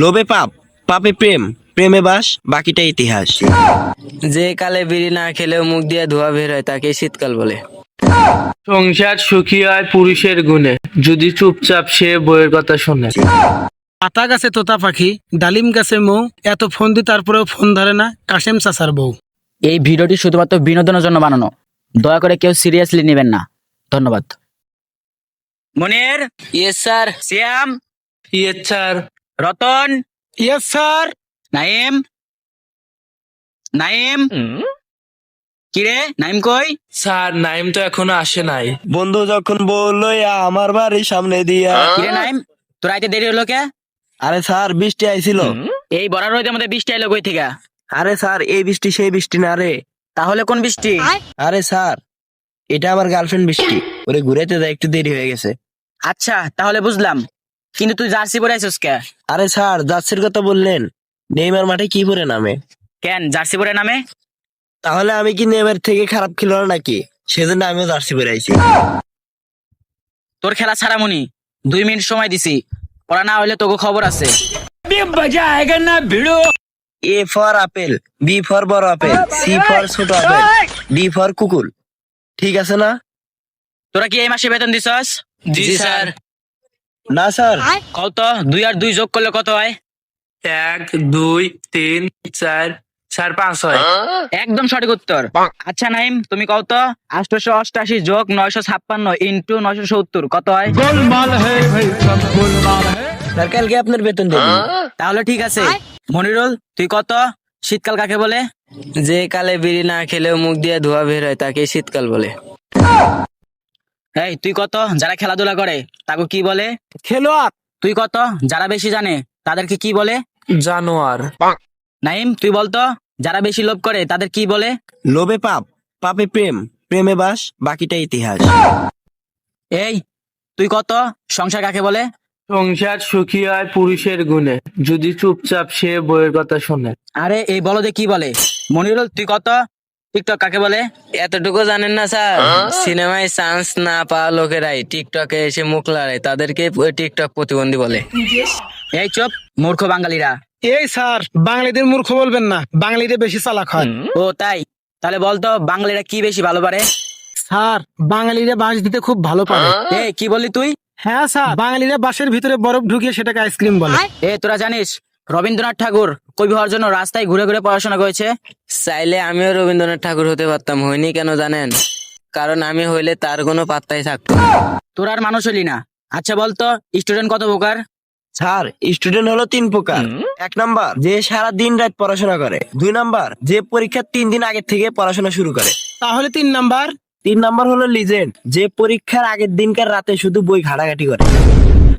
লোভে পাপ পাপে প্রেম প্রেমে বাস বাকিটা ইতিহাস। যে কালে বিড়ি না খেলেও মুখ দিয়ে ধোয়া বের হয় তাকে শীতকাল বলে। সংসার সুখী হয় পুরুষের গুণে যদি চুপচাপ সে বইয়ের কথা শুনে। আতা গাছে তোতা পাখি ডালিম গাছে মৌ এত ফোন দি তারপরেও ফোন ধরে না কাশেম চাচার বউ। এই ভিডিওটি শুধুমাত্র বিনোদনের জন্য বানানো। দয়া করে কেউ সিরিয়াসলি নেবেন না। ধন্যবাদ। Monir? Yes sir Shyam? Yes sir Ratan? Yes sir Naim? Naim? কিরে নাইম কই? স্যার নাইম তো এখনও আসে নাই। বন্ধু যখন বলল আমার বাড়ির সামনে দিয়া। কিরে নাইম তোর আইতে দেরি হলো কে? আরে স্যার বৃষ্টি আইছিল। এই বড় রোদের মধ্যে বৃষ্টি এলো কই থেকে? আরে স্যার এই বৃষ্টি সেই বৃষ্টি না রে। তাহলে কোন বৃষ্টি? আরে স্যার এটা আমার গার্লফ্রেন্ড বৃষ্টি। ওরে ঘুরাইতে দেয় একটু দেরি হয়ে গেছে। আচ্ছা তাহলে বুঝলাম। কিন্তু তুই জার্সি পরে আছিস কে? আরে স্যার জার্সির কথা বললেন। নেইমার মাঠে কি পরে নামে? কেন জার্সি পরে নামে? তাহলে আমি কি নেইমার থেকে খারাপ খেলোয়াড় নাকি? সেজন্য আমিও জার্সি পরে আইছি। তোর খেলা ছাড়া মনি দুই মিনিট সময় দিছি। পড়া না হইলে তোকে খবর আছে। A for apple B for বড় আপেল সি ফর ছোট আপেল ডি ফর কুকুর। ঠিক আছে না? তোরা কি এই মাসে বেতন দিছস? জি, স্যার। না স্যার। কত? দুই আর দুই যোগ করলে কত হয়? এক দুই তিন চার চার পাঁচ হয়। একদম সঠিক উত্তর। আচ্ছা নাইম তুমি কত আটশো অষ্টাশি যোগ নয়শো ছাপ্পান্ন ইন্টু নয়শো সত্তর কত হয়? স্যার কালকে আপনার বেতন দেবেন তাহলে ঠিক আছে। মনিরুল তুই কত? শীতকাল কাকে বলে? যে কালে বিড়ি না খেলেও মুখ দিয়ে ধোয়া বের হয় তাকে শীতকাল বলে। এই তুই কত? যারা খেলাধুলা করে তাকে কি বলে? খেলোয়াড়। তুই কত? যারা বেশি জানে তাদেরকে কি বলে? জানোয়ার। নাইম তুই বলতো যারা বেশি লোভ করে তাদের কি বলে? লোভে পাপ পাপে প্রেম প্রেমে বাস বাকিটা ইতিহাস। এই তুই কত? সংসার কাকে বলে? সংসার সুখী হয় পুরুষের গুণে যদি চুপচাপ সে বইয়ের কথা শুনে। আরে এই বলো বলদে কি বলে? মনিরুল তুই কত? টিকটক কাকে বলে? এতটুকু জানেন না স্যার। সিনেমায় চান্স না পাওয়া লোকেরাই টিকটকে এসে মুখ লড়ায়। তাদেরকে টিকটক প্রতিবন্ধী বলে। এই চুপ মূর্খ বাঙালিরা। এই স্যার বাঙালিদের মূর্খ বলবেন না। বাঙালিদের বেশি চালাক হয়। ও তাই? তাহলে বলতো বাঙালিরা কি বেশি ভালো পারে? স্যার বাঙালিরা বাঁশ দিতে খুব ভালো পারে। এই কি বললি তুই? হ্যাঁ স্যার বাঙালিরা বাঁশের ভিতরে বরফ ঢুকিয়ে সেটাকে আইসক্রিম বলে। এ তোরা জানিস রবীন্দ্রনাথ ঠাকুর কবি হওয়ার জন্য রাস্তায় ঘুরে ঘুরে পড়াশোনা করেছে। চাইলে আমিও রবীন্দ্রনাথ ঠাকুর হতে পারতাম হইনি কেন জানেন? কারণ আমি হইলে তার কোনো পাত্তাই থাকতো তোর আর মানুষ হলি না। আচ্ছা বলতো স্টুডেন্ট কত প্রকার? স্যার স্টুডেন্ট হলো তিন প্রকার। এক নাম্বার যে সারা দিন রাত পড়াশোনা করে। দুই নাম্বার যে পরীক্ষার তিন দিন আগে থেকে পড়াশোনা শুরু করে। তাহলে তিন নাম্বার? তিন নাম্বার হলো লিজেন্ড যে পরীক্ষার আগের দিনকার রাতে শুধু বই ঘাটাঘাটি করে।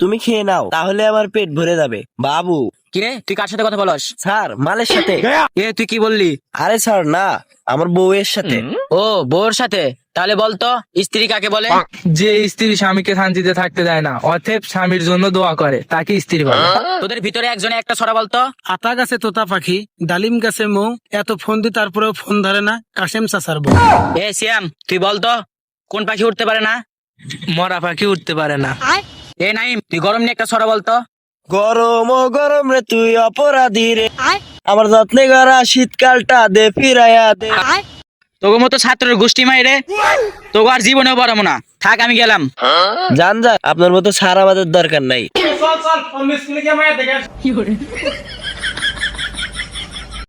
তুমি খেয়ে নাও তাহলে আমার পেট ভরে যাবে। বাবু। কিরে তুই কার সাথে কথা বলস? স্যার মালের সাথে। এ তুই কি বললি? আরে স্যার না আমার বউয়ের সাথে। ও বউর সাথে? তাহলে বলতো স্ত্রী কাকে বলে? যে স্ত্রী স্বামীকে শান্তিতে থাকতে দেয় না অতএব স্বামীর জন্য দোয়া করে তাকে স্ত্রী বলে। তোদের ভিতরে একজনে একটা ছড়া বলতো? আতা গাছে তোতা পাখি ডালিম গাছে মৌ এত ফোন দি তারপরেও ফোন ধরে না কাশেম চাচার বউ। এ শ্যাম তুই বলতো কোন পাখি উঠতে পারে না? মরা পাখি উঠতে পারে না। এ নাইম তুই গরম নিয়ে একটা ছড়া বলতো। গরম ও গরম রে তুই অপরাধী রে। আমার যত্নে গড়া শীতকালটা দে ফিরাইয়া দে। তোকে মতো ছাত্রের গোষ্ঠী মাইরে তোকে আর জীবনেও বড় না থাক আমি গেলাম। জান যা আপনার মতো সারা আমাদের দরকার নাই।